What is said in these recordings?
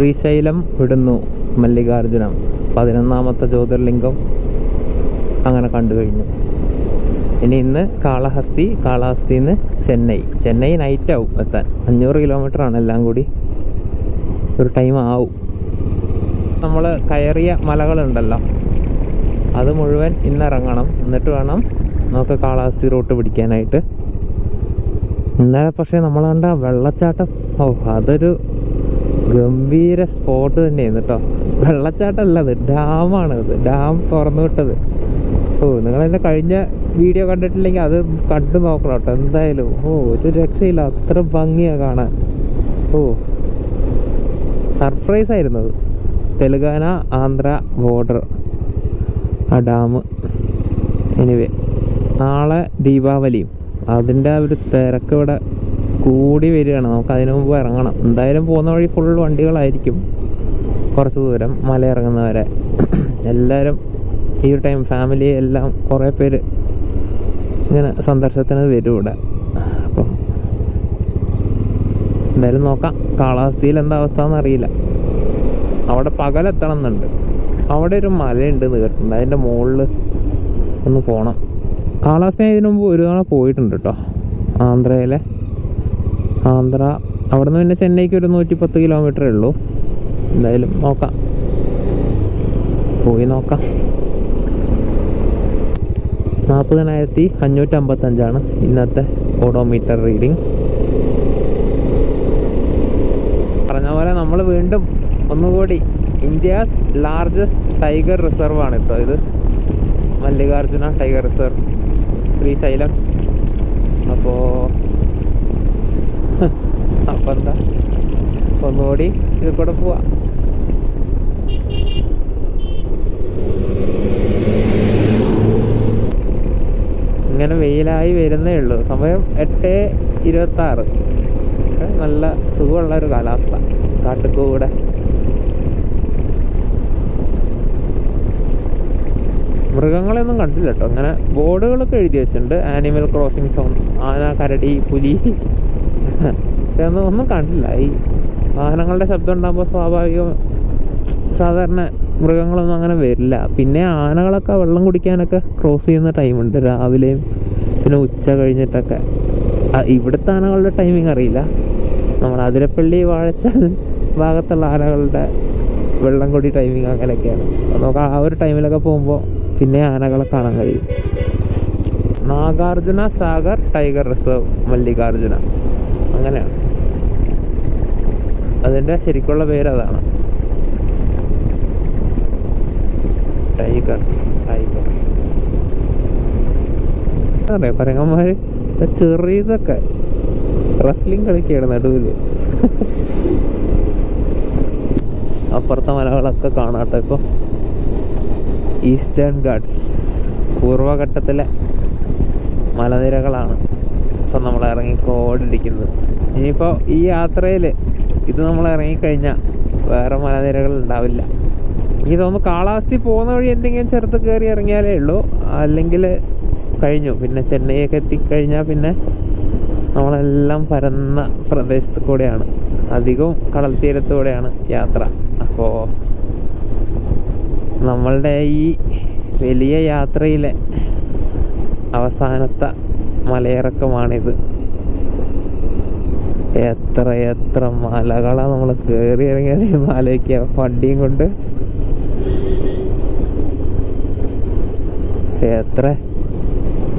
ശ്രീശൈലം വിടുന്നു മല്ലികാർജുനം പതിനൊന്നാമത്തെ ജ്യോതിർലിംഗം അങ്ങനെ കണ്ടു കഴിഞ്ഞു. ഇനി ഇന്ന് കാളഹസ്തി കാളഹസ്തിയിൽ നിന്ന് ചെന്നൈ. ചെന്നൈ നൈറ്റ് ആവും എത്താൻ. അഞ്ഞൂറ് കിലോമീറ്റർ ആണ് എല്ലാം കൂടി. ഒരു ടൈം ആവും. നമ്മൾ കയറിയ മലകളുണ്ടല്ലോ. അത് മുഴുവൻ ഇന്നിറങ്ങണം എന്നിട്ട് വേണം നമുക്ക് കാളഹസ്തി റൂട്ട് പിടിക്കാനായിട്ട്. ഇന്നലെ പക്ഷേ നമ്മൾ കണ്ട വെള്ളച്ചാട്ടം. ഓ അതൊരു ഗംഭീര സ്പോട്ട് തന്നെയായിരുന്നു കേട്ടോ. വെള്ളച്ചാട്ടമല്ല അത് ഡാമാണ് അത് ഡാം തുറന്നു വിട്ടത്. ഓ നിങ്ങൾ എന്റെ കഴിഞ്ഞ വീഡിയോ കണ്ടിട്ടില്ലെങ്കിൽ അത് കണ്ടു നോക്കണം കേട്ടോ. എന്തായാലും ഓ ഒരു രക്ഷയില്ല. അത്ര ഭംഗിയാണ് കാണാൻ. ഓ സർപ്രൈസ് ആയിരുന്നു അത്. തെലുങ്കാന ആന്ധ്ര ബോർഡർ ആ ഡാം. എനിവേ നാളെ ദീപാവലിയും. അതിന്റെ ഒരു തിരക്ക് ഇവിടെ കൂടി വരികയാണ്. നമുക്ക് അതിനു മുമ്പ് ഇറങ്ങണം. എന്തായാലും പോകുന്ന വഴി ഫുൾ വണ്ടികളായിരിക്കും. കുറച്ച് ദൂരം മല ഇറങ്ങുന്നവരെ എല്ലാവരും ഈ ഒരു ടൈം ഫാമിലി എല്ലാം കുറേ പേര് ഇങ്ങനെ സന്ദർശനത്തിന് വരും ഇവിടെ. അപ്പം എന്തായാലും നോക്കാം. കാലാവസ്ഥയിൽ എന്താ അവസ്ഥ എന്നറിയില്ല അവിടെ പകലെത്തണം എന്നുണ്ട്. അവിടെ ഒരു മലയുണ്ട് എന്ന് കേട്ടിട്ടുണ്ട് അതിന്റെ മുകളിൽ ഒന്ന് പോകണം കാലാവസ്ഥ ഇതിനു മുമ്പ് ഒരു തവണ പോയിട്ടുണ്ട് കേട്ടോ. ആന്ധ്രയിലെ ആന്ധ്ര. അവിടെ നിന്ന് പിന്നെ ചെന്നൈക്ക് ഒരു നൂറ്റി പത്ത് കിലോമീറ്ററേ ഉള്ളൂ. എന്തായാലും നോക്കാം. പോയി നോക്കാം. നാൽപ്പതിനായിരത്തി അഞ്ഞൂറ്റി അമ്പത്തഞ്ചാണ് ഇന്നത്തെ ഓഡോമീറ്റർ റീഡിങ്. പറഞ്ഞ പോലെ നമ്മൾ വീണ്ടും ഒന്നുകൂടി ഇന്ത്യാസ് ലാർജസ്റ്റ് ടൈഗർ റിസർവ് ആണ് ഇപ്പോൾ ഇത്. Mallikarjuna tiger reserve Srisailam. അപ്പോ അപ്പൊ എന്താ ഒന്നുകൂടി ഇത് കൂടെ പോവാ. ഇങ്ങനെ വെയിലായി വരുന്നേ ഉള്ളൂ. സമയം എട്ട് ഇരുപത്തി ആറ് നല്ല സുഖമുള്ള ഒരു കാലാവസ്ഥ കാട്ടുകൂടെ മൃഗങ്ങളെയൊന്നും കണ്ടില്ല കേട്ടോ. അങ്ങനെ ബോർഡുകളൊക്കെ എഴുതി വെച്ചിട്ടുണ്ട്. ആനിമൽ ക്രോസിംഗ് സോൺ ആന കരടി പുലി ഇതൊന്നും ഒന്നും കണ്ടില്ല. ഈ വാഹനങ്ങളുടെ ശബ്ദം ഉണ്ടാകുമ്പോൾ സ്വാഭാവികം സാധാരണ മൃഗങ്ങളൊന്നും അങ്ങനെ വരില്ല. പിന്നെ ആനകളൊക്കെ വെള്ളം കുടിക്കാനൊക്കെ ക്രോസ് ചെയ്യുന്ന ടൈമുണ്ട് രാവിലെയും പിന്നെ ഉച്ച കഴിഞ്ഞിട്ടൊക്കെ. ഇവിടുത്തെ ആനകളുടെ ടൈമിംഗ് അറിയില്ല. നമ്മൾ അതിരപ്പള്ളി വാഴച്ച ഭാഗത്തുള്ള ആനകളുടെ വെള്ളം കൂടി ടൈമിങ് അങ്ങനെയൊക്കെയാണ്. നമുക്ക് ആ ഒരു ടൈമിലൊക്കെ പോകുമ്പോൾ പിന്നെ ആനകളെ കാണാൻ കഴിയും. Nagarjuna Sagar tiger reserve Mallikarjuna. അങ്ങനെയാണ്. അതിന്റെ ശരിക്കുള്ള പേര് അതാണ് ടൈഗർ. ടൈഗർ അറിയാം പരങ്ങന്മാർ ചെറിയതൊക്കെ റെസ്ലിംഗ് കളിക്കുകയാണ് നടുവിൽ. അപ്പുറത്തെ മലകളൊക്കെ കാണാട്ടോ ഇപ്പോൾ ഈസ്റ്റേൺ ഗാഡ്സ് പൂർവഘട്ടത്തിലെ മലനിരകളാണ് ഇപ്പം നമ്മൾ ഇറങ്ങിക്കോടിരിക്കുന്നത് ഇനിയിപ്പോൾ ഈ യാത്രയിൽ ഇത് നമ്മൾ ഇറങ്ങിക്കഴിഞ്ഞാൽ വേറെ മലനിരകൾ ഉണ്ടാവില്ല. എനിക്ക് തോന്നുന്നു കാലാവസ്ഥ പോകുന്ന വഴി എന്തെങ്കിലും ചെറുത്ത് കയറി ഇറങ്ങിയാലേ ഉള്ളൂ. അല്ലെങ്കിൽ കഴിഞ്ഞു. പിന്നെ ചെന്നൈയൊക്കെ എത്തിക്കഴിഞ്ഞാൽ പിന്നെ നമ്മളെല്ലാം പരന്ന പ്രദേശത്ത് കൂടെയാണ് അധികവും കടൽ തീരത്തൂടെയാണ് യാത്ര. അപ്പോൾ നമ്മളുടെ ഈ വലിയ യാത്രയിലെ അവസാനത്തെ മലയിറക്കമാണിത്. എത്ര എത്ര മലകളാണ് നമ്മൾ കയറി ഇറങ്ങിയത് മലയ്ക്ക് വണ്ടിയും കൊണ്ട്. എത്ര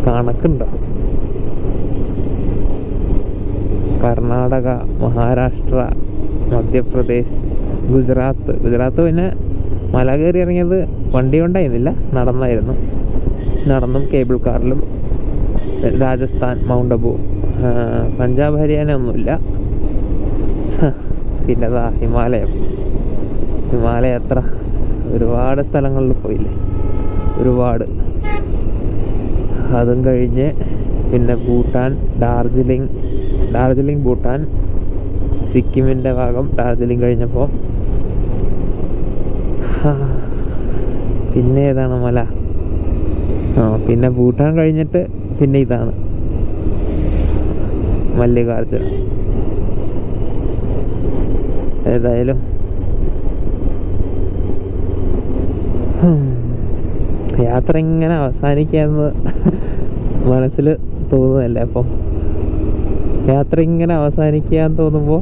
കണക്കുണ്ടോ? കർണാടക മഹാരാഷ്ട്ര മധ്യപ്രദേശ് ഗുജറാത്ത്. ഗുജറാത്ത് പിന്നെ മല കയറി ഇറങ്ങിയത് വണ്ടി കൊണ്ടായിരുന്നില്ല. നടന്നായിരുന്നു. നടന്നും കേബിൾ കാറിലും രാജസ്ഥാൻ മൗണ്ട് അബു പഞ്ചാബ് ഹരിയാന ഒന്നുമില്ല. പിന്നെ അതാ ഹിമാലയം. ഹിമാലയം എത്ര ഒരുപാട് സ്ഥലങ്ങളിൽ പോയില്ലേ. ഒരുപാട്. അതും കഴിഞ്ഞ് പിന്നെ ഭൂട്ടാൻ ഡാർജിലിംഗ് ഡാർജിലിംഗ് ഭൂട്ടാൻ സിക്കിമിന്റെ ഭാഗം ഡാർജിലിംഗ് കഴിഞ്ഞപ്പോൾ പിന്നെ ഏതാണ് മല? ആ പിന്നെ ഭൂട്ടാൻ കഴിഞ്ഞിട്ട് പിന്നെ ഇതാണ്. മല്ലികാർജുന. ഏതായാലും. യാത്ര ഇങ്ങനെ അവസാനിക്കാന്ന് മനസ്സിൽ തോന്നുന്നതല്ല അപ്പം? യാത്ര ഇങ്ങനെ അവസാനിക്കാന്ന് തോന്നുമ്പോൾ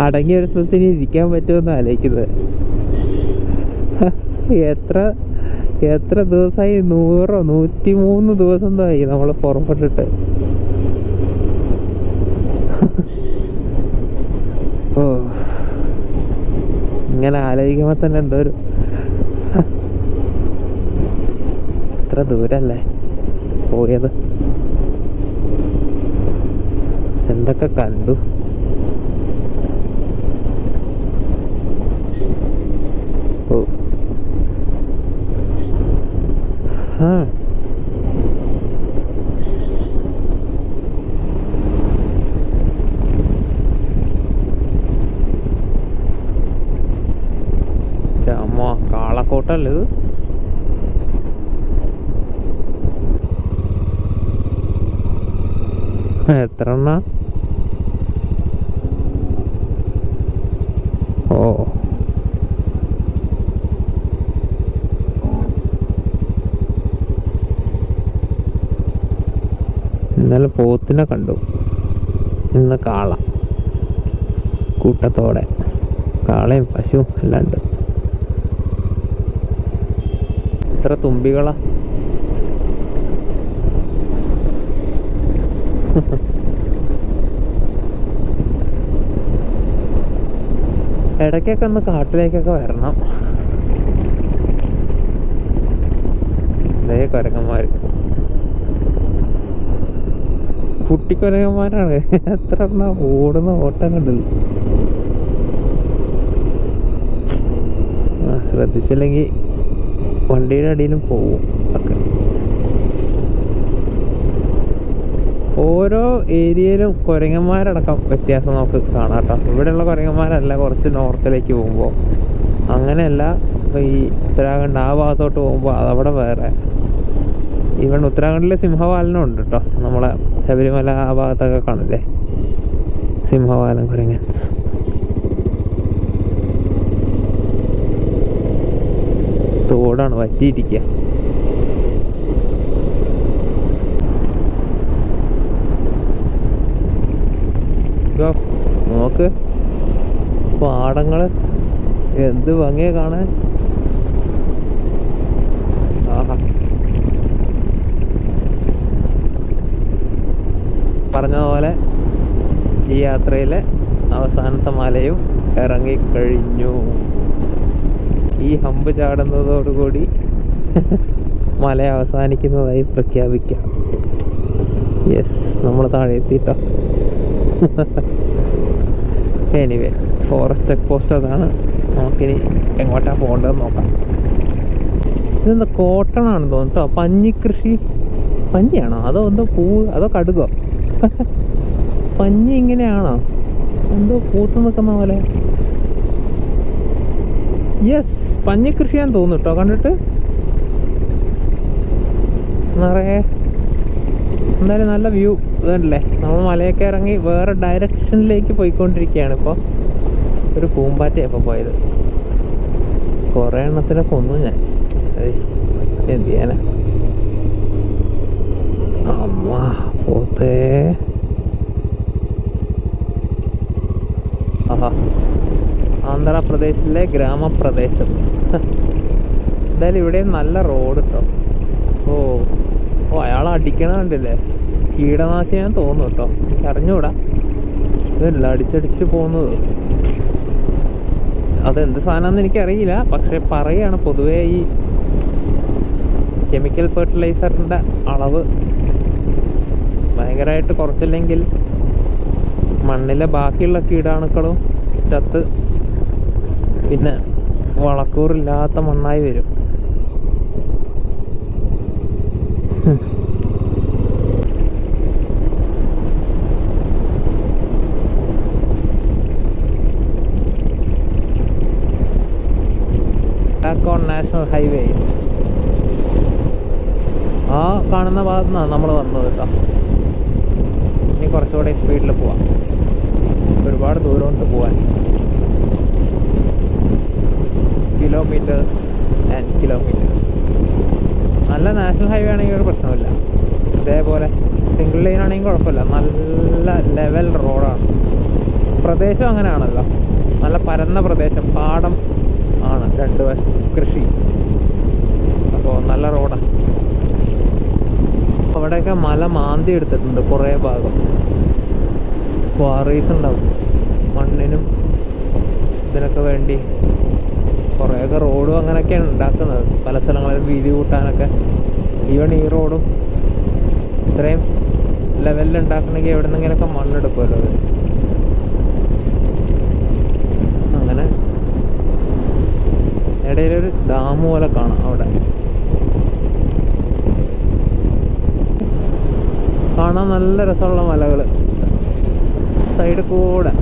അടങ്ങിയ ഒരു സ്ഥലത്തിന് ഇരിക്കാൻ പറ്റുമെന്ന് ആലോചിക്കുന്നത്. എത്ര എത്ര ദിവസമായി നൂറോ നൂറ്റി മൂന്ന് ദിവസം ആയി നമ്മൾ പുറപ്പെട്ടിട്ട്. ഓ. ഇങ്ങനെ ആലോചിക്കുമ്പോൾ തന്നെ എന്തോ ഒരു എത്ര ദൂരല്ലേ പോയത്? എന്തൊക്കെ കണ്ടു? ആ അമ്മ കാളക്കോട്ടല്ലേ ഇത് എത്ര എണ്ണ ഓ ഇന്നലെ പോത്തിനെ കണ്ടു. ഇന്ന് കാള. കൂട്ടത്തോടെ. കാളയും പശുവും എല്ലാം ഉണ്ട്. എത്ര തുമ്പികളാ? ഇടയ്ക്കൊക്കെ ഒന്ന് കാട്ടിലേക്കൊക്കെ വരണം. ഇതേ കുരങ്ങന്മാർ കുട്ടിക്കുരങ്ങന്മാരാണ്. എത്ര എണ്ണ ഓടുന്ന ഓട്ടം കണ്ടത്. ശ്രദ്ധിച്ചില്ലെങ്കിൽ വണ്ടിയുടെ അടിയിലും പോവും ഒക്കെ. ഓരോ ഏരിയയിലും കുരങ്ങന്മാരടക്കം വ്യത്യാസം നമുക്ക് കാണാം കേട്ടോ. ഇവിടെയുള്ള കുരങ്ങന്മാരല്ല കുറച്ച് നോർത്തിലേക്ക് പോകുമ്പോൾ അങ്ങനെയല്ല ഈ ഉത്തരാഖണ്ഡ് ആ ഭാഗത്തോട്ട് പോകുമ്പോൾ അതവിടെ വേറെ. ഈവൻ ഉത്തരാഖണ്ഡിലെ സിംഹപാലനം ഉണ്ട് കേട്ടോ നമ്മളെ ശബരിമല ആ ഭാഗത്തൊക്കെ കാണില്ലേ സിംഹവാലം കുരങ്ങൻ. തോടാണ് വറ്റിയിരിക്കുക നോക്ക്. പാടങ്ങൾ എന്ത് ഭംഗിയാ കാണാൻ ആഹാ പറഞ്ഞതുപോലെ ഈ യാത്രയിലെ അവസാനത്തെ മലയും ഇറങ്ങിക്കഴിഞ്ഞു. ഈ ഹമ്പ് ചാടുന്നതോടുകൂടി മല അവസാനിക്കുന്നതായി പ്രഖ്യാപിക്കാം. യെസ് നമ്മൾ താഴെ എത്തിട്ടോ എനിവേ ഫോറസ്റ്റ് ചെക്ക് പോസ്റ്റ് അതാണ്. നമുക്കിനി എങ്ങോട്ടാണ് പോകേണ്ടതെന്ന് നോക്കാം. ഇതെന്താ കോട്ടണാണ് തോന്നുന്നു കേട്ടോ പഞ്ഞിക്കൃഷി? പഞ്ഞിയാണോ? അതോ എന്തോ പൂ അതോ കടുകോ? പഞ്ഞി ഇങ്ങനെയാണോ? എന്തോ പൂത്ത് നിൽക്കുന്ന പോലെ. യെസ് പഞ്ഞി പഞ്ഞിക്കൃഷിയാന്ന് തോന്നുന്നു കേട്ടോ കണ്ടിട്ട്? നിറയെ. എന്തായാലും നല്ല വ്യൂ ഇതല്ലേ? നമ്മൾ മലയൊക്കെ ഇറങ്ങി വേറെ ഡയറക്ഷനിലേക്ക് പോയിക്കൊണ്ടിരിക്കുകയാണ് ഇപ്പോൾ ഒരു പൂമ്പാറ്റയാണ് ഇപ്പോൾ പോയത്. കുറേ എണ്ണത്തിനെ കൊന്നു ഞാൻ. എന്ത് ചെയ്യാനാ? അമ്മ. പോത്തേ ആഹാ. ആന്ധ്രാപ്രദേശിലെ ഗ്രാമപ്രദേശം. എന്തായാലും ഇവിടെ നല്ല റോഡ് കേട്ടോ ഓ ഓ അയാൾ അടിക്കണ കണ്ടില്ലേ? ഞാൻ തോന്നുന്നു കേട്ടോ അറിഞ്ഞൂടാ. ഇതല്ല അടിച്ചടിച്ച് പോകുന്നത്? അതെന്ത് സാധനമാണെന്ന് എനിക്കറിയില്ല. പക്ഷെ പറയാണ് പൊതുവേ ഈ കെമിക്കൽ ഫെർട്ടിലൈസറിന്റെ അളവ്. ഭയങ്കരമായിട്ട് കുറച്ചില്ലെങ്കിൽ മണ്ണിലെ ബാക്കിയുള്ള കീടാണുക്കളും ചത്ത് പിന്നെ വളക്കൂറില്ലാത്ത മണ്ണായി വരും. ഓൺ നാഷണൽ ഹൈവേസ് ആ കാണുന്ന ഭാഗത്തുനിന്നാണ് നമ്മൾ വന്നത് കേട്ടോ. കുറച്ചുകൂടെ സ്പീഡിൽ പോവാം. ഒരുപാട് ദൂരമുണ്ട് പോവാൻ. കിലോമീറ്റേഴ്സ് ആൻഡ് കിലോമീറ്റേഴ്സ് നല്ല നാഷണൽ ഹൈവേ ആണെങ്കിൽ ഒരു പ്രശ്നമില്ല ഇതേപോലെ സിംഗിൾ ലൈൻ ആണെങ്കിൽ കുഴപ്പമില്ല. നല്ല ലെവൽ റോഡാണ് പ്രദേശം അങ്ങനെയാണല്ലോ. നല്ല പരന്ന പ്രദേശം. പാടം ആണ്. രണ്ട് വശം. കൃഷി. അപ്പോൾ നല്ല റോഡാണ് അവിടെയൊക്കെ മല മാന്തി എടുത്തിട്ടുണ്ട് കുറേ ഭാഗം. ക്വാറീസ് ഉണ്ടാവും. മണ്ണിനും ഇതിനൊക്കെ വേണ്ടി കുറേയൊക്കെ റോഡും അങ്ങനെയൊക്കെയാണ് ഉണ്ടാക്കുന്നത്. പല സ്ഥലങ്ങളിൽ വീതി കൂട്ടാനൊക്കെ. ഈവൺ ഈ റോഡും ഇത്രയും ലെവലിൽ ഉണ്ടാക്കണമെങ്കിൽ എവിടെ നിന്നെങ്കിലൊക്കെ മണ്ണെടുക്കുമല്ലോ അങ്ങനെ ഇടയിലൊരു ഡാം പോലെ കാണാം അവിടെ. കാണാൻ നല്ല രസമുള്ള മലകൾ സൈഡ് കൂടെ.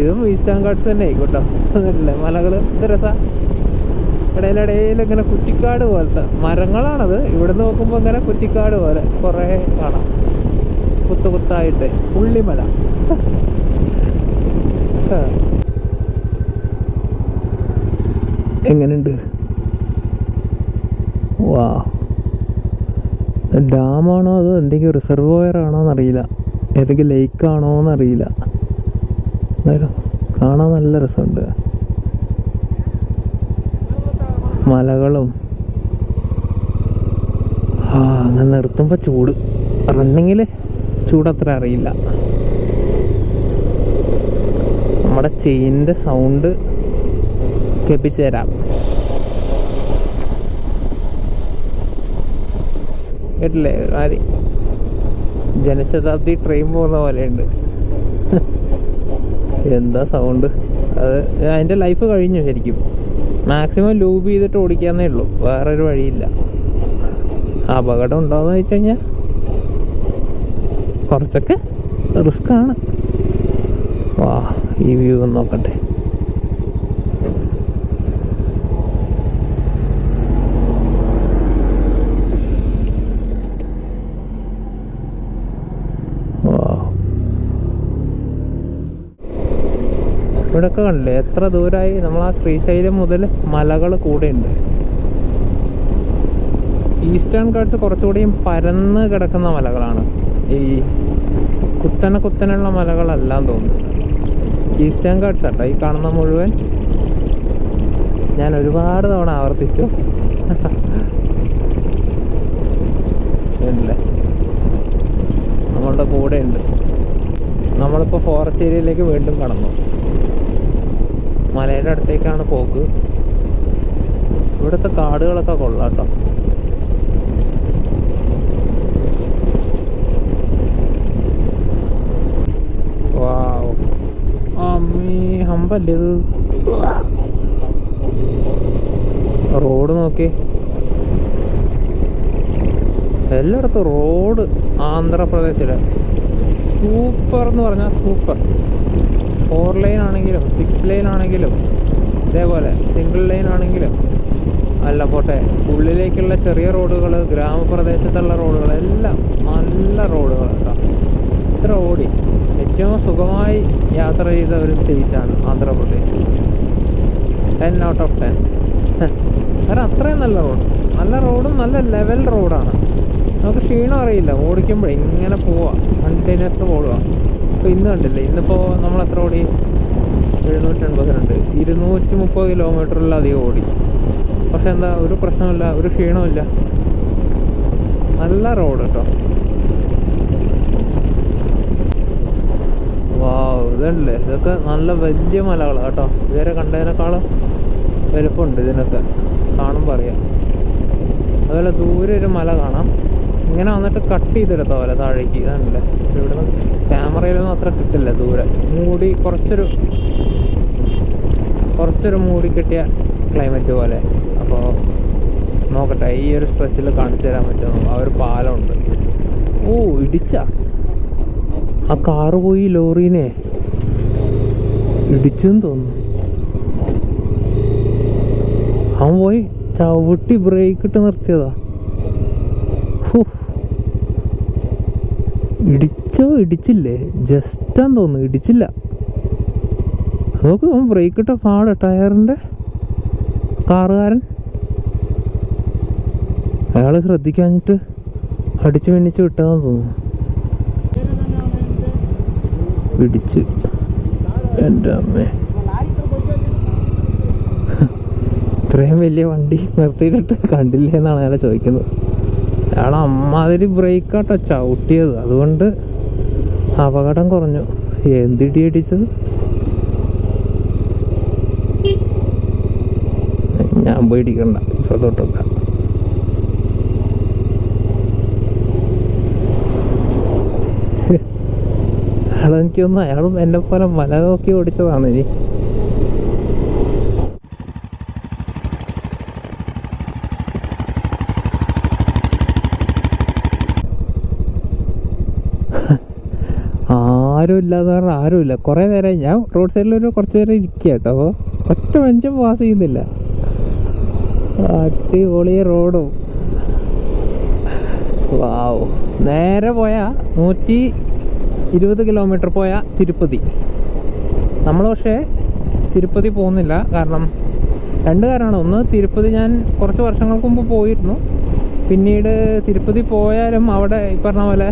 ഇതും ഈസ്റ്റേൺ ഗാർഡ്സ് തന്നെ ആയിക്കോട്ടോ. അല്ലേ മലകൾ ഇത് രസ? ഇടയിലിടയിൽ ഇങ്ങനെ കുറ്റിക്കാട് പോലത്തെ മരങ്ങളാണത്. ഇവിടെ നോക്കുമ്പോൾ ഇങ്ങനെ കുറ്റിക്കാട് പോലെ കുറേ കാണാം. കുത്തു കുത്തായിട്ട്. പുള്ളിമല. എങ്ങനെയുണ്ട് വാ. ഡാമാണോ അതോ എന്തെങ്കിലും റിസർവോയർ ആണോ എന്നറിയില്ല ഏതെങ്കിലും ആണോ എന്നറിയില്ല എന്തായാലും കാണാൻ നല്ല രസമുണ്ട്. മലകളും. ആ അങ്ങനെ നിർത്തുമ്പോൾ ചൂട്. റണ്ണിങ്ങിൽ ചൂടത്ര അറിയില്ല. നമ്മുടെ ചെയിന്റെ സൗണ്ട് കേൾപ്പിച്ചു തരാം. കേട്ടില്ലേ? ആര്? ജനശതാബ്ദി ട്രെയിൻ പോകുന്ന പോലെയുണ്ട്. എന്താ സൗണ്ട് അത് അതിന്റെ ലൈഫ് കഴിഞ്ഞു ശരിക്കും. മാക്സിമം ലൂബ് ചെയ്തിട്ട് ഓടിക്കാന്നേ ഉള്ളൂ. വേറൊരു വഴിയില്ല. അപകടം ഉണ്ടോയെന്ന് വെച്ച് കഴിഞ്ഞാൽ കുറച്ചൊക്കെ റിസ്ക്കാണ് വാ ഈ വ്യൂ ഒന്ന് നോക്കട്ടെ. ഇവിടെയൊക്കെ കണ്ടില്ലേ? എത്ര ദൂരമായി നമ്മൾ ആ ശ്രീശൈലം മുതൽ മലകൾ കൂടെയുണ്ട്. ഈസ്റ്റേൺ കാർഡ്സ് കുറച്ചുകൂടിയും പരന്ന് കിടക്കുന്ന മലകളാണ്. ഈ കുത്തന കുത്തനുള്ള മലകളെല്ലാം തോന്നുന്നു. ഈസ്റ്റേൺ കാർഡ്സ് ആട്ടോ ഈ കാണുന്ന മുഴുവൻ. ഞാൻ ഒരുപാട് തവണ ആവർത്തിച്ചു. നമ്മളുടെ കൂടെ ഉണ്ട് നമ്മളിപ്പോൾ ഫോറസ്റ്റ് ഏരിയയിലേക്ക് വീണ്ടും കടന്നു. മലയുടെ അടുത്തേക്കാണ് പോക്ക്. ഇവിടുത്തെ കാടുകളൊക്കെ കൊള്ളാട്ടോ. വാവ്. അമ്മീ ഹമ്പല്ലേ ഇത്? റോഡ് നോക്കി. എല്ലായിടത്തും റോഡ് ആന്ധ്രാപ്രദേശിലെ. സൂപ്പർ എന്ന് പറഞ്ഞാൽ സൂപ്പർ. ഫോർ ലൈൻ ആണെങ്കിലും സിക്സ് ലൈൻ ആണെങ്കിലും ഇതേപോലെ സിംഗിൾ ലൈൻ ആണെങ്കിലും അല്ല പോട്ടെ ഉള്ളിലേക്കുള്ള ചെറിയ റോഡുകൾ ഗ്രാമപ്രദേശത്തുള്ള റോഡുകൾ എല്ലാം നല്ല റോഡുകൾ കേട്ടോ. ഇത്ര ഓടി ഏറ്റവും സുഖമായി യാത്ര ചെയ്ത ഒരു സ്റ്റേറ്റാണ് Andhra Pradesh. Ten out of ten കാരണം അത്രയും നല്ല റോഡ് നല്ല റോഡും നല്ല ലെവൽ റോഡാണ് നമുക്ക് ക്ഷീണം അറിയില്ല. ഓടിക്കുമ്പോൾ ഇങ്ങനെ പോവാം. കണ്ടിന്യൂസ് ഓടുക ഇപ്പോൾ ഇന്ന് കണ്ടില്ലേ? ഇന്നിപ്പോൾ നമ്മൾ എത്ര ഓടി? എഴുന്നൂറ്റി എൺപത്തിരണ്ട് ഇരുന്നൂറ്റി മുപ്പത് കിലോമീറ്ററിലധികം ഓടി. പക്ഷെ എന്താ ഒരു പ്രശ്നമില്ല ഒരു ക്ഷീണമില്ല നല്ല റോഡ് കേട്ടോ. വാ ഇതല്ലേ ഇതൊക്കെ നല്ല വലിയ മലകളാണ് കേട്ടോ. ഇതുവരെ കണ്ടതിനേക്കാളും വലുപ്പമുണ്ട് ഇതിനൊക്കെ. കാണുമ്പോൾ അറിയാം. അതുപോലെ ദൂരെ ഒരു മല കാണാം. ഇങ്ങനെ വന്നിട്ട് കട്ട് ചെയ്തെടുത്ത പോലെ താഴേക്ക്? ഇതാണല്ലേ. ഇവിടുന്ന് ക്യാമറയിലൊന്നും അത്ര കിട്ടില്ല ദൂരെ. മൂടി കുറച്ചൊരു കുറച്ചൊരു മൂടി കിട്ടിയ ക്ലൈമറ്റ് പോലെ. അപ്പോൾ നോക്കട്ടെ ഈ ഒരു സ്ട്രെച്ചിൽ കാണിച്ചു തരാൻ പറ്റുമോ? ആ ഒരു പാലമുണ്ട്. ഓ ഇടിച്ച. ആ കാറ് പോയി ലോറീനെ. ഇടിച്ചെന്ന് തോന്നുന്നു. അവൻ പോയി ചവിട്ടി ബ്രേക്ക് ഇട്ട് നിർത്തിയതാ. ഇടിച്ചോ ഇടിച്ചില്ലേ? ജസ്റ്റാന്ന് തോന്നുന്നു ഇടിച്ചില്ല. നോക്ക് ബ്രേക്ക് ഇട്ട പാട് ടയറിന്റെ കാറുകാരൻ. അയാൾ ശ്രദ്ധിക്കാഞ്ഞിട്ട് അടിച്ചു മിന്നിച്ച് വിട്ടതാന്ന് തോന്നുന്നു. പിടിച്ച് എന്റെ അമ്മേ. ഇത്രയും വലിയ വണ്ടി നിർത്തിയിട്ടിട്ട് കണ്ടില്ലേ എന്നാണ് അയാളെ ചോദിക്കുന്നത്. അയാൾ അമ്മാതിരി ബ്രേക്കാട്ടോ ചവിട്ടിയത്. അതുകൊണ്ട് അപകടം കുറഞ്ഞു. എന്തിടി അടിച്ചത്? ഞാൻ പേടിക്കണ്ട ഇപ്പൊ തൊട്ടൊക്കെ അയാളെനിക്കൊന്നും അയാളും എന്നെ പോലെ മല നോക്കി ഓടിച്ചതാണ് ഇനി. ആരും ഇല്ലാന്ന് പറഞ്ഞാൽ ആരും ഇല്ല കുറേ നേരം ഞാൻ റോഡ് സൈഡിൽ ഒരു കുറച്ച് നേരം ഇരിക്കുക കേട്ടോ. അപ്പോൾ ഒറ്റ മനുഷ്യൻ പാസ് ചെയ്യുന്നില്ല. അടിപൊളി റോഡും വാവ് നേരെ പോയാൽ നൂറ്റി ഇരുപത് കിലോമീറ്റർ പോയാൽ തിരുപ്പതി. നമ്മൾ പക്ഷേ തിരുപ്പതി പോകുന്നില്ല. കാരണം രണ്ട് കാരണമാണ്. ഒന്ന് തിരുപ്പതി ഞാൻ കുറച്ച് വർഷങ്ങൾക്ക് മുമ്പ് പോയിരുന്നു. പിന്നീട് തിരുപ്പതി പോയാലും അവിടെ ഈ പറഞ്ഞ പോലെ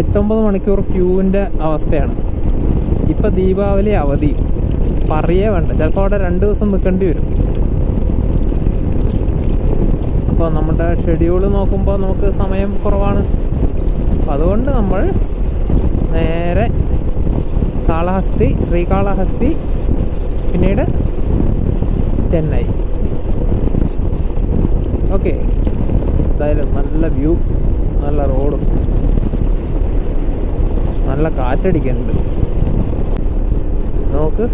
എട്ടൊമ്പത് മണിക്കൂർ ക്യൂവിന്റെ അവസ്ഥയാണ്. ഇപ്പം ദീപാവലി അവധി. പറയേ വേണ്ട. ചിലപ്പോൾ അവിടെ രണ്ട് ദിവസം നിൽക്കേണ്ടി വരും. അപ്പോൾ നമ്മുടെ ഷെഡ്യൂൾ നോക്കുമ്പോൾ നമുക്ക് സമയം കുറവാണ്. അതുകൊണ്ട് നമ്മൾ നേരെ കാളഹസ്തി ശ്രീകാളഹസ്തി പിന്നീട് ചെന്നൈ. ഓക്കെ എന്തായാലും നല്ല വ്യൂ നല്ല റോഡും നല്ല കാറ്റടിക്കുന്നുണ്ട്. നോക്ക്.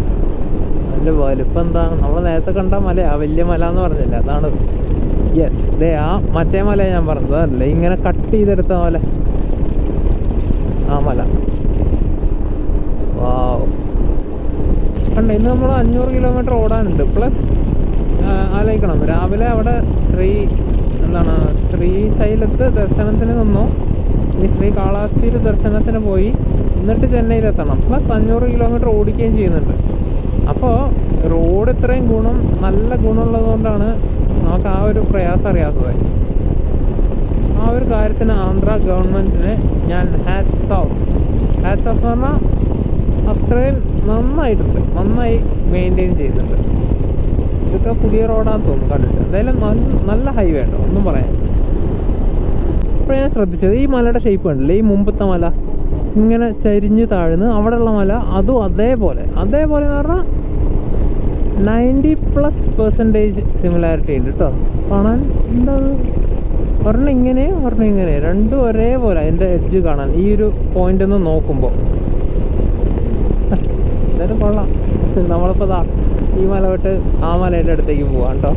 നല്ല വലുപ്പം എന്താണ് നമ്മൾ നേരത്തെ കണ്ട മല ആ വലിയ മല എന്ന് പറഞ്ഞില്ല? അതാണ്. യെസ് ദേ ആ മറ്റേ മല ഞാൻ പറഞ്ഞത്. അല്ലേ ഇങ്ങനെ കട്ട് ചെയ്തെടുത്ത മല. ആ മല. വാവ് കണ്ട ഇന്ന് നമ്മൾ അഞ്ഞൂറ് കിലോമീറ്റർ ഓടാനുണ്ട്. പ്ലസ് ആലോചിക്കണം. രാവിലെ അവിടെ ശ്രീ എന്താണ് ശ്രീശൈലത്ത് ദർശനത്തിന് നിന്നു. ഇനി ശ്രീ കാളാസ്തിയിൽ ദർശനത്തിന് പോയി എന്നിട്ട് ചെന്നൈയിലെത്തണം. പ്ലസ് അഞ്ഞൂറ് കിലോമീറ്റർ ഓടിക്കുകയും ചെയ്യുന്നുണ്ട്. അപ്പോൾ റോഡ് ഇത്രയും ഗുണം നല്ല ഗുണമുള്ളത് കൊണ്ടാണ് നമുക്ക് ആ ഒരു പ്രയാസം അറിയാത്തത്. ആ ഒരു കാര്യത്തിന് ആന്ധ്ര ഗവൺമെന്റിന് ഞാൻ ഹാറ്റ്സ് ഓഫ് ഹാറ്റ്സ് ഓഫ് എന്ന് പറഞ്ഞാൽ അത്രയും നന്നായിട്ടുണ്ട്. നന്നായി മെയിന്റെയിൻ ചെയ്യുന്നുണ്ട് ഇതൊക്കെ പുതിയ റോഡാന്ന് തോന്നുന്നു. കണ്ടിട്ട്. എന്തായാലും നല്ല നല്ല ഹൈവേ ഉണ്ടോ? ഒന്നും പറയാൻ ഇപ്പോൾ ഞാൻ ശ്രദ്ധിച്ചത്. ഈ മലയുടെ ഷേപ്പ് കണ്ടില്ലേ? ഈ മുമ്പത്തെ മല. ഇങ്ങനെ ചരിഞ്ഞ് താഴ്ന്ന് അവിടെയുള്ള മല അതും അതേപോലെ. അതേപോലെ എന്ന് പറഞ്ഞാൽ നയന്റി പ്ലസ് പെർസെന്റേജ് സിമിലാരിറ്റി ഉണ്ട് കേട്ടോ കാണാൻ എന്താ? ഒരെണ്ണം ഇങ്ങനെ ഒരെണ്ണം ഇങ്ങനെ. രണ്ടും ഒരേപോലെ. അതിന്റെ എഡ്ജ് കാണാൻ. ഈ ഒരു പോയിന്റ് ഒന്ന് നോക്കുമ്പോൾ എന്തായാലും കൊള്ളാം. നമ്മളിപ്പോൾ ഈ മല വിട്ട് ആ മലേന്റെ അടുത്തേക്ക് പോവാം കേട്ടോ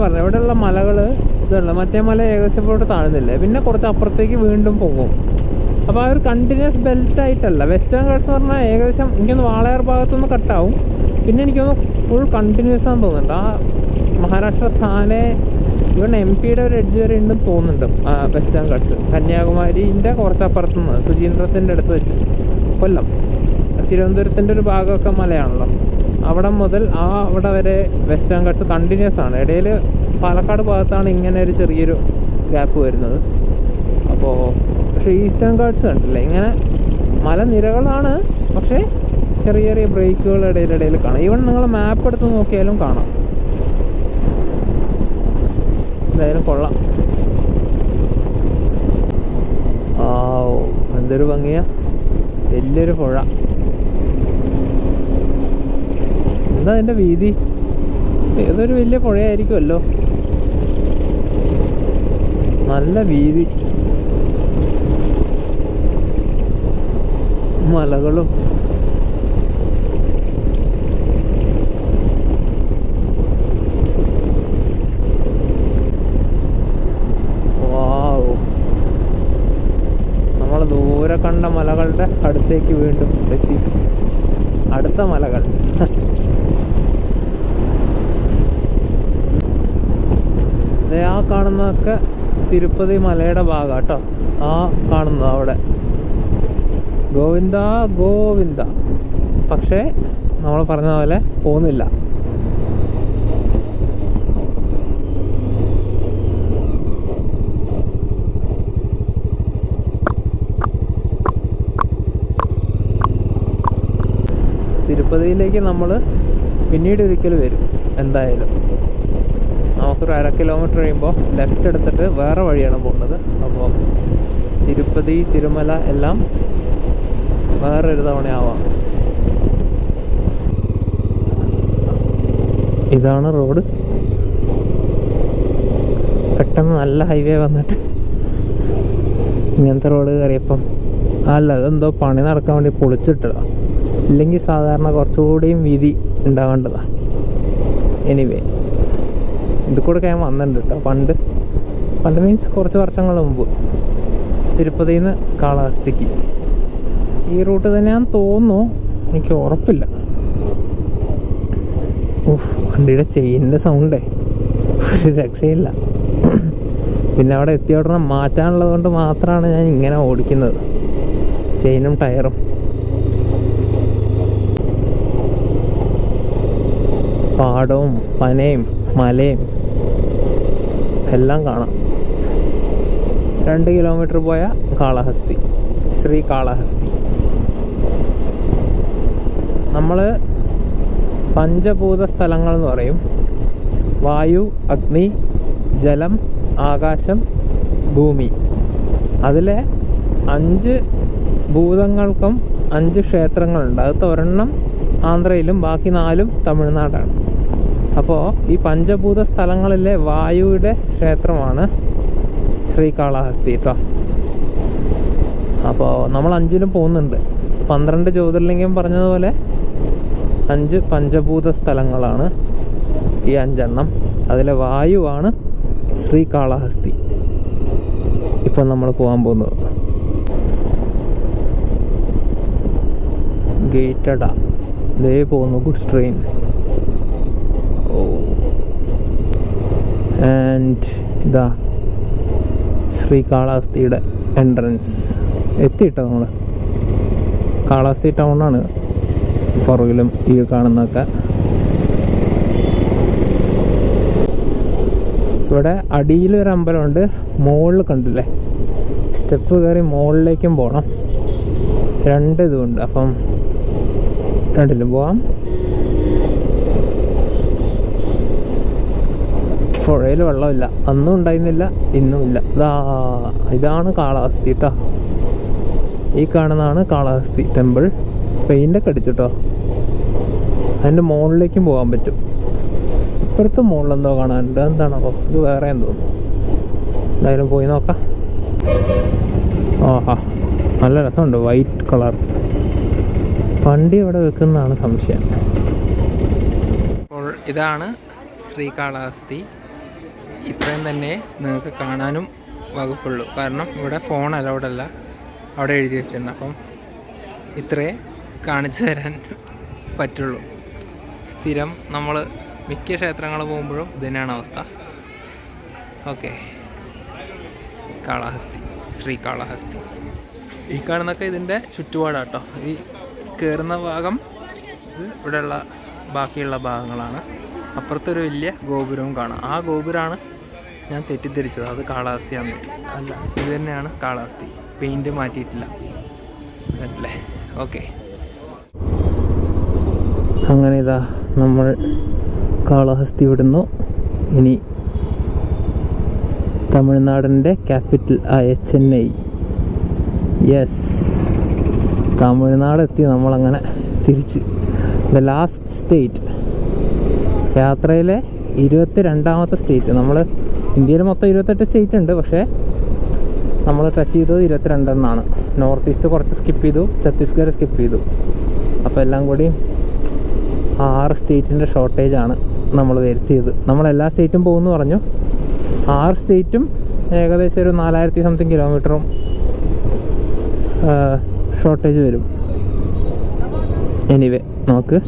ഇതാ ഞാൻ പറഞ്ഞു ഇവിടെയുള്ള മലകൾ ഇതുള്ള മറ്റേ മല ഏകദേശം ഇവിടെ താഴ്ന്നില്ല? പിന്നെ കുറച്ച് അപ്പുറത്തേക്ക് വീണ്ടും പോകും. അപ്പോൾ ആ ഒരു കണ്ടിന്യൂസ് ബെൽറ്റ് ആയിട്ടല്ല. വെസ്റ്റേൺ ഘാട്സ് എന്ന് പറഞ്ഞാൽ ഏകദേശം എനിക്കൊന്ന് വാളയാർ ഭാഗത്തുനിന്ന് കട്ടാവും. പിന്നെ എനിക്കൊന്ന് ഫുൾ കണ്ടിന്യൂസ് ആണെന്ന് തോന്നുന്നുണ്ട്. ആ മഹാരാഷ്ട്ര താനെ ഇവൺ എം പിയുടെ ഒരു എഡ്ജ് വരെ ഉണ്ടെന്ന് തോന്നുന്നുണ്ട്. വെസ്റ്റേൺ ഘാട്സ് കന്യാകുമാരിന്റെ കുറച്ച് അപ്പുറത്തുനിന്ന് സുചീന്ദ്രത്തിന്റെ അടുത്ത് വെച്ച് കൊല്ലം. തിരുവനന്തപുരത്തിന്റെ ഒരു ഭാഗമൊക്കെ മലയാണല്ലോ. അവിടെ മുതൽ ആ അവിടെ വരെ വെസ്റ്റേൺ ഘാട്സ് കണ്ടിന്യൂസ് ആണ്. ഇടയിൽ പാലക്കാട് ഭാഗത്താണ് ഇങ്ങനെ ഒരു ചെറിയൊരു ഗ്യാപ്പ് വരുന്നത്. അപ്പോൾ പക്ഷേ ഈസ്റ്റേൺ ഘാട്സ് കണ്ടില്ലേ. ഇങ്ങനെ മലനിരകളാണ് പക്ഷേ ചെറിയ ചെറിയ ബ്രേക്കുകൾ ഇടയിലിടയിൽ കാണാം. ഈവൻ നിങ്ങൾ മാപ്പ് എടുത്ത് നോക്കിയാലും കാണാം. എന്തായാലും കൊള്ളാം. ആ എന്തൊരു ഭംഗിയാ. വലിയൊരു പുഴ. എന്താ അതിന്റെ വീതി? ഏതൊരു വലിയ പുഴയായിരിക്കുമല്ലോ. നല്ല വീതി. മലകളും. ദൂരെ കണ്ട മലകളുടെ അടുത്തേക്ക് വീണ്ടും എത്തി. അടുത്ത മലകൾ ദേ ആ കാണുന്നതൊക്കെ തിരുപ്പതി മലയുടെ ഭാഗം കേട്ടോ ആ കാണുന്നത് അവിടെ. ഗോവിന്ദ ഗോവിന്ദ. പക്ഷേ നമ്മൾ പറഞ്ഞ പോലെ പോകുന്നില്ല. തിരുപ്പതിയിലേക്ക് നമ്മൾ പിന്നീട് ഒരിക്കൽ വരും എന്തായാലും. നമുക്കൊരു അര കിലോമീറ്റർ കഴിയുമ്പോൾ ലെഫ്റ്റ് എടുത്തിട്ട് വേറെ വഴിയാണ് പോകുന്നത്. അപ്പോൾ തിരുപ്പതി തിരുമല എല്ലാം വേറൊരു തവണയാവാം. ഇതാണ് റോഡ്. പെട്ടെന്ന് നല്ല ഹൈവേ വന്നിട്ട് ഇങ്ങനത്തെ റോഡ് കയറിയപ്പം അല്ല അതെന്തോ പണി നടക്കാൻ വേണ്ടി പൊളിച്ചിട്ടതാ. ഇല്ലെങ്കിൽ സാധാരണ കുറച്ചുകൂടിയും വീതി ഉണ്ടാവേണ്ടതാണ് എനിവേ ഇത് കൂടെ ഞാൻ വന്നിട്ടുണ്ട് പണ്ട് പണ്ട് മീൻസ് കുറച്ച് വർഷങ്ങൾ മുമ്പ്. തിരുപ്പതിയിൽ നിന്ന് കാളഹസ്തിക്ക്. ഈ റൂട്ട് തന്നെയാന്ന് തോന്നുന്നു. എനിക്ക് ഉറപ്പില്ല. വണ്ടിയുടെ ചെയിനിന്റെ സൗണ്ടേ ഒരു രക്ഷയില്ല. പിന്നെ അവിടെ എത്തിയ ഉടനെ മാറ്റാനുള്ളത് കൊണ്ട് മാത്രമാണ് ഞാൻ ഇങ്ങനെ ഓടിക്കുന്നത്. ചെയിനും ടയറും പാടവും പനയും മലയും എല്ലാം കാണാം. രണ്ട് കിലോമീറ്റർ പോയ കാളഹസ്തി ശ്രീ കാളഹസ്തി. നമ്മൾ പഞ്ചഭൂത സ്ഥലങ്ങൾ എന്ന് പറയും. വായു അഗ്നി ജലം ആകാശം ഭൂമി. അതിലെ അഞ്ച് ഭൂതങ്ങൾക്കും അഞ്ച് ക്ഷേത്രങ്ങളുണ്ട്. അത് ഒരെണ്ണം ആന്ധ്രയിലും ബാക്കി നാലും തമിഴ്നാടാണ്. അപ്പോൾ ഈ പഞ്ചഭൂത സ്ഥലങ്ങളിലെ വായുവിടെ ക്ഷേത്രമാണ് ശ്രീകാളഹസ്തി കേട്ടോ അപ്പോൾ നമ്മൾ അഞ്ചിലും പോകുന്നുണ്ട്. പന്ത്രണ്ട് ജ്യോതിർലിംഗം പറഞ്ഞതുപോലെ അഞ്ച് പഞ്ചഭൂത സ്ഥലങ്ങളാണ് ഈ അഞ്ചെണ്ണം. അതിലെ വായുവാണ് ശ്രീകാളഹസ്തി. ഇപ്പം നമ്മൾ പോകാൻ പോകുന്നത്. ഗേറ്റഡ. ഇതേ പോകുന്നു ഗുഡ്സ് ട്രെയിൻ. ആൻഡ് ഇതാ ശ്രീകാളഹസ്തിയുടെ എൻട്രൻസ് എത്തിയിട്ടോ നമ്മൾ കാളഹസ്തി ടൗണാണ് പുറകിലും ഈ കാണുന്നതൊക്കെ. ഇവിടെ അടിയിൽ ഒരു അമ്പലമുണ്ട്. മുകളിൽ കണ്ടില്ലേ? സ്റ്റെപ്പ് കയറി മുകളിലേക്കും പോകണം രണ്ട് ഇതുമുണ്ട് അപ്പം രണ്ടിലും പോവാം. പുഴയിൽ വെള്ളമില്ല. അന്നും ഉണ്ടായിരുന്നില്ല ഇന്നും ഇല്ല. ഇതാ ഇതാണ് കാളഹസ്തി കേട്ടോ ഈ കാണുന്നതാണ് കാളഹസ്തി ടെമ്പിൾ. പെയിന്റൊക്കെ അടിച്ചിട്ടോ അതിന്റെ മുകളിലേക്കും പോകാൻ പറ്റും. ഇപ്പുറത്ത് മുകളിൽ എന്തോ കാണാനുണ്ട്. എന്താണോ ഇത് വേറെ എന്തോ. എന്തായാലും പോയി നോക്കാം. ആഹാ. നല്ല രസമുണ്ട്. വൈറ്റ് കളർ വണ്ടി ഇവിടെ വെക്കുന്നതാണ് സംശയം. അപ്പോൾ ഇതാണ് ശ്രീകാളഹസ്തി. ഇത്രയും തന്നെ നിങ്ങൾക്ക് കാണാനും വകുപ്പുള്ളൂ. കാരണം ഇവിടെ ഫോൺ അലൗഡ് അല്ല. അവിടെ എഴുതി വെച്ചിട്ടുണ്ട് അപ്പം ഇത്രേ കാണിച്ചു തരാൻ പറ്റുള്ളൂ. സ്ഥിരം നമ്മൾ മിക്ക ക്ഷേത്രങ്ങൾ പോകുമ്പോഴും ഇത് തന്നെയാണ് അവസ്ഥ. ഓക്കെ. കാളഹസ്തി. ശ്രീ കാളഹസ്തി. ഈ കാണുന്നൊക്കെ ഇതിന്റെ ചുറ്റുപാടാട്ടോ. ഈ കയറുന്ന ഭാഗം ഇവിടെയുള്ള ബാക്കിയുള്ള ഭാഗങ്ങളാണ്. അപ്പുറത്തൊരു വലിയ ഗോപുരവും കാണാം. ആ ഗോപുരമാണ് ഞാൻ തെറ്റിദ്ധരിച്ചത്. അത് കാളാസ്തിയാന്ന് വെച്ചു അല്ല. ഇത് തന്നെയാണ് കാളഹസ്തി പെയിന്റ് മാറ്റിയിട്ടില്ല. അല്ലേ ഓക്കെ. അങ്ങനെ ഇതാ നമ്മൾ കാളഹസ്തി വിടുന്നു ഇനി തമിഴ്നാടിന്റെ ക്യാപിറ്റൽ ആയ ചെന്നൈ. യെസ് തമിഴ്നാട് എത്തി നമ്മളങ്ങനെ തിരിച്ച്. ദ ലാസ്റ്റ് സ്റ്റേറ്റ് യാത്രയിലെ ഇരുപത്തി രണ്ടാമത്തെ സ്റ്റേറ്റ് നമ്മൾ ഇന്ത്യയിൽ മൊത്തം ഇരുപത്തെട്ട് സ്റ്റേറ്റ് ഉണ്ട്. പക്ഷേ നമ്മൾ ടച്ച് ചെയ്തത് ഇരുപത്തിരണ്ടെണ്ണാണ്. നോർത്ത് ഈസ്റ്റ് കുറച്ച് സ്കിപ്പ് ചെയ്തു. ഛത്തീസ്ഗഡ് സ്കിപ്പ് ചെയ്തു. അപ്പോൾ എല്ലാം കൂടി ആറ് സ്റ്റേറ്റിന്റെ ആണ് നമ്മൾ വരുത്തിയത്. നമ്മൾ എല്ലാ സ്റ്റേറ്റും പോകുമെന്ന് പറഞ്ഞു. ആറ് സ്റ്റേറ്റും ഏകദേശം ഒരു നാലായിരത്തി സംതിങ് കിലോമീറ്ററും ഷോർട്ടേജ് വരും. എനിവേ നമുക്ക്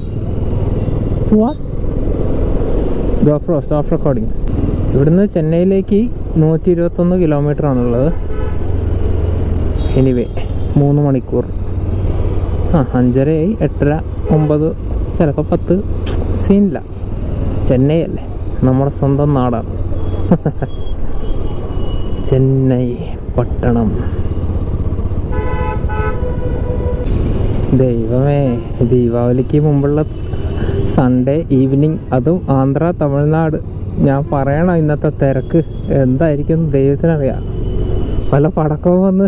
പോവാം. ഗോപ്രോ സ്റ്റോപ്പ് റെക്കോർഡിങ് ഇവിടുന്ന് ചെന്നൈയിലേക്ക് നൂറ്റി ഇരുപത്തൊന്ന് കിലോമീറ്റർ ആണുള്ളത്. എനിവേ മൂന്ന് മണിക്കൂർ. ആ അഞ്ചരയായി. എട്ടര ഒമ്പത് ചിലപ്പോൾ പത്ത്. സീനില്ല. ചെന്നൈ അല്ലേ നമ്മുടെ സ്വന്തം നാടാണ്. ചെന്നൈ പട്ടണം. ദൈവമേ ദീപാവലിക്ക് മുമ്പുള്ള സൺഡേ ഈവനിങ് അതും ആന്ധ്ര തമിഴ്നാട്. ഞാൻ പറയണം ഇന്നത്തെ തിരക്ക്. എന്തായിരിക്കും ദൈവത്തിനറിയാം. പല പടക്കവും വന്ന്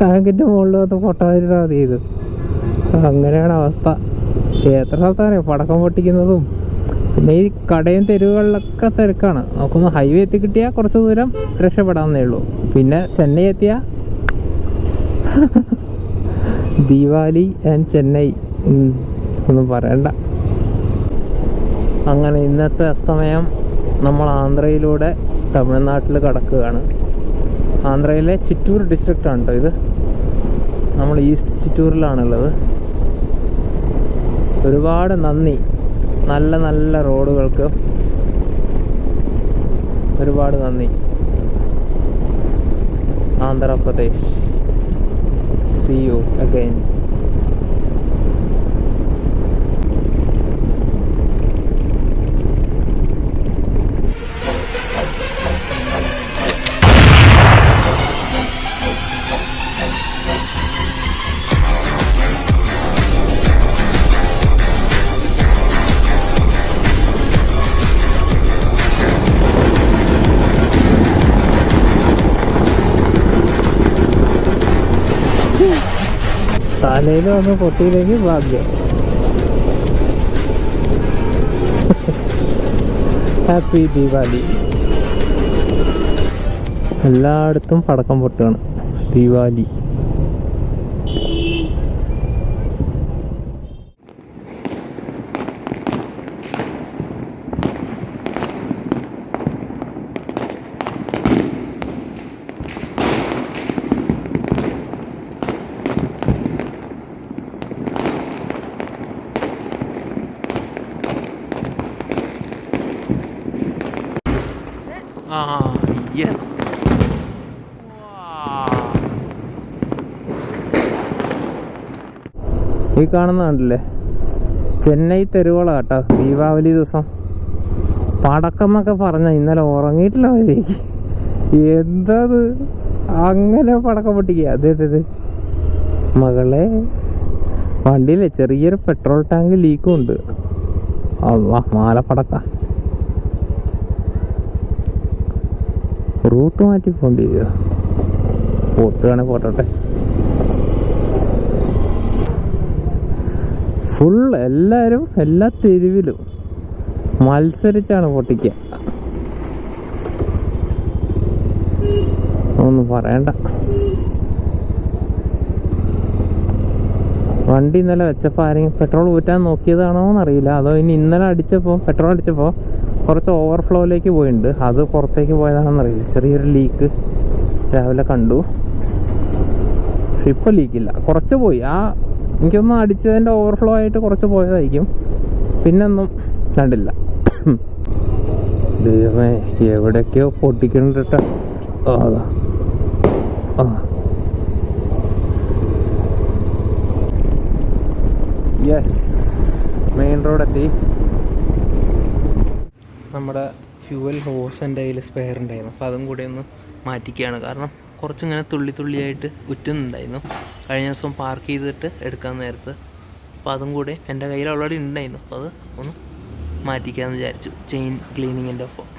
ടാങ്കിന്റെ മുകളിൽ വന്ന് പൊട്ടാതിരുന്നാൽ മതി ഇത്. അങ്ങനെയാണ് അവസ്ഥ. എത്ര സ്ഥലത്താറിയാം പടക്കം പൊട്ടിക്കുന്നതും. പിന്നെ ഈ കടയും തെരുവുകളിലൊക്കെ തിരക്കാണ്. നമുക്കൊന്ന് ഹൈവേ എത്തി കിട്ടിയാൽ കുറച്ച് ദൂരം രക്ഷപ്പെടാവുന്നേ ഉള്ളൂ. പിന്നെ ചെന്നൈ എത്തിയാൽ ദീപാവലി ആൻഡ് ചെന്നൈ. ഒന്നും പറയണ്ട. അങ്ങനെ ഇന്നത്തെ അസ്തമയം നമ്മൾ ആന്ധ്രയിലൂടെ തമിഴ്നാട്ടിൽ കടക്കുകയാണ്. ആന്ധ്രയിലെ ചിറ്റൂർ ഡിസ്ട്രിക്റ്റ് ആണ് കേട്ടോ ഇത്. നമ്മൾ ഈസ്റ്റ് ചിറ്റൂരിലാണുള്ളത്. ഒരുപാട് നന്ദി. നല്ല നല്ല റോഡുകൾക്ക് ഒരുപാട് നന്ദി. ആന്ധ്രാപ്രദേശ് സി യു അഗൈൻ തലയിൽ വന്ന് പൊട്ടിയില്ലെങ്കിൽ ഭാഗ്യം. ഹാപ്പി ദീപാവലി എല്ലായിടത്തും പടക്കം പൊട്ടുകയാണ്. ദീപാവലി ആ യെസ് ഈ കാണുന്ന കണ്ടില്ലേ? ചെന്നൈ തെരുവോള കേട്ടോ ദീപാവലി ദിവസം. പടക്കം എന്നൊക്കെ പറഞ്ഞ ഇന്നലെ ഉറങ്ങിയിട്ടില്ല അവരേക്ക് എന്തത്? അങ്ങനെ പടക്കം പൊട്ടിക്കുക അതെ അതെ മകളെ വണ്ടിയിലെ ചെറിയൊരു പെട്രോൾ ടാങ്ക് ലീക്കും ഉണ്ട് അള്ളാ മാലപ്പടക്ക. റൂട്ട് മാറ്റി പോണ്ടി പോട്ടുകയാണെങ്കിൽ പോട്ടോട്ടെ പോട്ടെ. ഫുൾ എല്ലാവരും എല്ലാ തെരുവിലും മത്സരിച്ചാണ് പൊട്ടിക്കുക. ഒന്നും പറയണ്ട. വണ്ടി ഇന്നലെ വെച്ചപ്പോൾ ആരെങ്കിലും പെട്രോൾ ഊറ്റാൻ നോക്കിയതാണോ എന്നറിയില്ല അതോ ഇനി ഇന്നലെ അടിച്ചപ്പോൾ പെട്രോൾ അടിച്ചപ്പോൾ കുറച്ച് ഓവർഫ്ലോയിലേക്ക് പോയിട്ടുണ്ട് അത് പുറത്തേക്ക് പോയതാണെന്നറിയില്ല. ചെറിയൊരു ലീക്ക് രാവിലെ കണ്ടു. ഇപ്പോൾ ലീക്കില്ല കുറച്ച് പോയി. ആ എനിക്കൊന്നും അടിച്ചതിന്റെ ഓവർഫ്ലോ ആയിട്ട് കുറച്ച് പോയതായിരിക്കും. പിന്നൊന്നും കണ്ടില്ല. ദൈവമേ പൊട്ടിക്കണ്ടിട്ട യെസ് മെയിൻ റോഡെത്തി നമ്മുടെ ഫ്യൂവൽ ഹോസ് എന്റെ കയ്യിൽ സ്പെയർ ഉണ്ടായിരുന്നു. അപ്പോൾ അതും കൂടെ ഒന്ന് മാറ്റിക്കുകയാണ് കാരണം കുറച്ചിങ്ങനെ തുള്ളി തുള്ളിയായിട്ട് ഉറ്റുന്നുണ്ടായിരുന്നു. കഴിഞ്ഞ ദിവസം പാർക്ക് ചെയ്തിട്ട് എടുക്കാൻ നേരത്ത്. അപ്പോൾ അതും കൂടെ എന്റെ കയ്യിൽ ഓൾറെഡി ഉണ്ടായിരുന്നു. അപ്പോൾ അത് ഒന്ന് മാറ്റിക്കാമെന്ന് വിചാരിച്ചു. ചെയിൻ ക്ലീനിങ്ങിന്റെ ഒപ്പം.